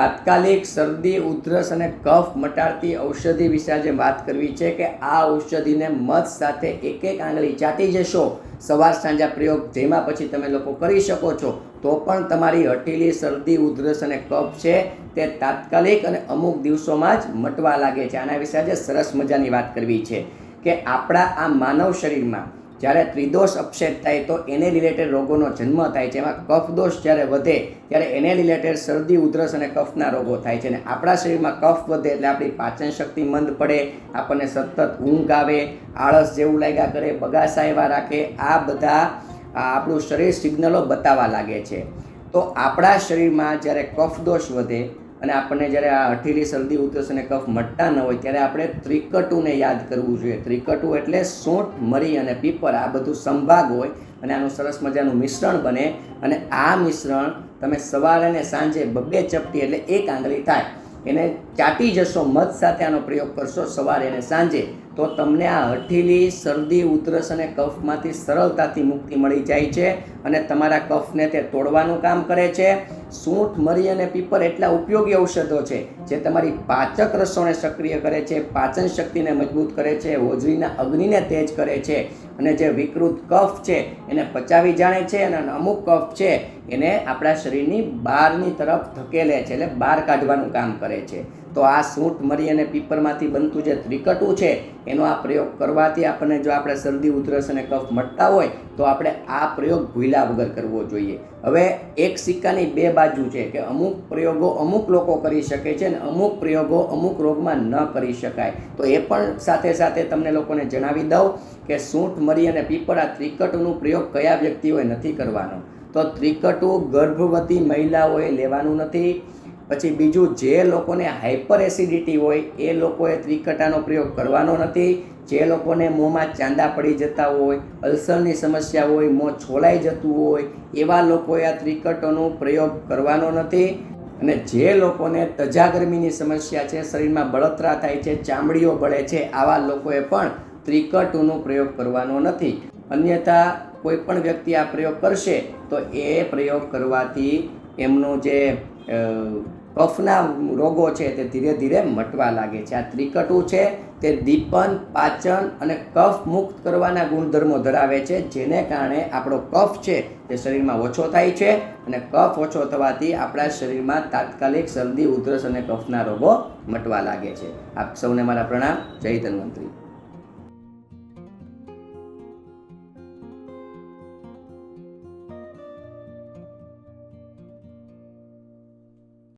તાત્કાલિક શરદી, ઉધરસ અને કફ મટાડતી ઔષધિ વિશે આજે વાત કરવી છે કે આ ઔષધિને મધ સાથે એક એક આંગળી ચાટી જશો. સવાર સાંજા પ્રયોગ જેમાં પછી તમે લોકો કરી શકો છો. તો પણ તમારી હઠીલી શરદી, ઉધરસ અને કફ છે તે તાત્કાલિક અને અમુક દિવસોમાં જ મટવા લાગે છે. આના વિશે આજે સરસ મજાની વાત કરવી છે કે આપણા આ માનવ શરીરમાં જ્યારે ત્રિદોષ અપસેટ થાય તો એને રિલેટેડ રોગોનો જન્મ થાય છે. એમાં કફ દોષ જ્યારે વધે, ત્યારે એને રિલેટેડ શરદી, ઉધરસ અને કફના રોગો થાય છે. અને આપણા શરીરમાં કફ વધે એટલે આપણી પાચન શક્તિ મંદ પડે, આપણને સતત ઊંઘ આવે, આળસ જેવું લાગ્યા કરે, બગાસા એવા રાખે, આ બધા આપણું શરીર સિગ્નલો બતાવવા લાગે છે. તો આપણા શરીરમાં જ્યારે કફ દોષ વધે અને આપણને જ્યારે આ અઠીલી શરદી ઉધરસ અને કફ મટતા ન હોય, ત્યારે આપણે ત્રિકટુને યાદ કરવું જોઈએ. ત્રિકટુ એટલે સોંઠ, મરી અને પીપર આ બધું સંભાગ હોય અને આનું સરસ મજાનું મિશ્રણ બને. અને આ મિશ્રણ તમે સવારે અને સાંજે બબે ચપટી એટલે એક આંગળી થાય. એને ચાટી જશો, મધ સાથે આનો પ્રયોગ કરશો સવારે અને સાંજે, તો તમને આ હઠીલી શરદી ઉધરસ અને કફમાંથી સરળતાથી મુક્તિ મળી જાય છે અને તમારા કફને તે તોડવાનું કામ કરે છે. સૂંઠ મરી અને પીપર એટલા ઉપયોગી ઔષધો છે જે તમારી પાચક રસોને સક્રિય કરે છે, પાચન શક્તિને મજબૂત કરે છે, હોજરીના અગ્નિને તેજ કરે છે અને જે વિકૃત કફ છે એને પચાવી જાણે છે અને અમુક કફ છે એને આપણા શરીરની બહારની તરફ ધકેલે છે, એટલે બહાર કાઢવાનું કામ કરે છે. તો આ સૂંઠ મરી અને પીપરમાંથી બનતું જે ત્રિકટું છે, એનો આ પ્રયોગ કરવાથી આપણને જો આપણે શરદી, ઉધરસ અને કફ મટતા હોય, તો આપણે આ પ્રયોગ ભૂલ્યા વગર કરવો જોઈએ. હવે એક સિક્કાની બે બાજુ છે કે અમુક પ્રયોગો અમુક લોકો કરી શકે છે અને અમુક પ્રયોગો અમુક રોગમાં ન કરી શકાય. તો એ પણ સાથે સાથે તમને લોકોને જણાવી દઉં કે સૂંઠ મરી અને પીપર આ ત્રિકટનો પ્રયોગ કયા વ્યક્તિઓએ નથી કરવાનો? તો ત્રિકટું ગર્ભવતી મહિલાઓએ લેવાનું નથી પછી બીજું જે લોકોને હાઇપર એસિડિટી હોય, એ લોકોએ ત્રિકટાનો પ્રયોગ કરવાનો નથી. જે લોકોને મોંમાં ચાંદા પડી જતા હોય, અલ્સરની સમસ્યા હોય, મોં છોલાઈ જતું હોય, એવા લોકોએ આ ત્રિકટોનો પ્રયોગ કરવાનો નથી. અને જે લોકોને તજા ગરમીની સમસ્યા છે, શરીરમાં બળતરા થાય છે, ચામડીઓ બળે છે, આવા લોકોએ પણ ત્રિકટોનો પ્રયોગ કરવાનો નથી. અન્યથા કોઈ પણ વ્યક્તિ આ પ્રયોગ કરશે, તો એ પ્રયોગ કરવાથી એમનું જે કફના રોગો છે તે ધીરે ધીરે મટવા લાગે છે. આ ત્રિકટુ છે તે દીપન, પાચન અને કફ મુક્ત કરવાના ગુણધર્મો ધરાવે છે, જેને કારણે આપણો કફ છે તે શરીરમાં ઓછો થાય છે અને કફ ઓછો થવાથી આપણા શરીરમાં તાત્કાલિક શરદી, ઉધરસ અને કફના રોગો મટવા લાગે છે. આપ સૌને મારા પ્રણામ. જય ધન્વંતરી.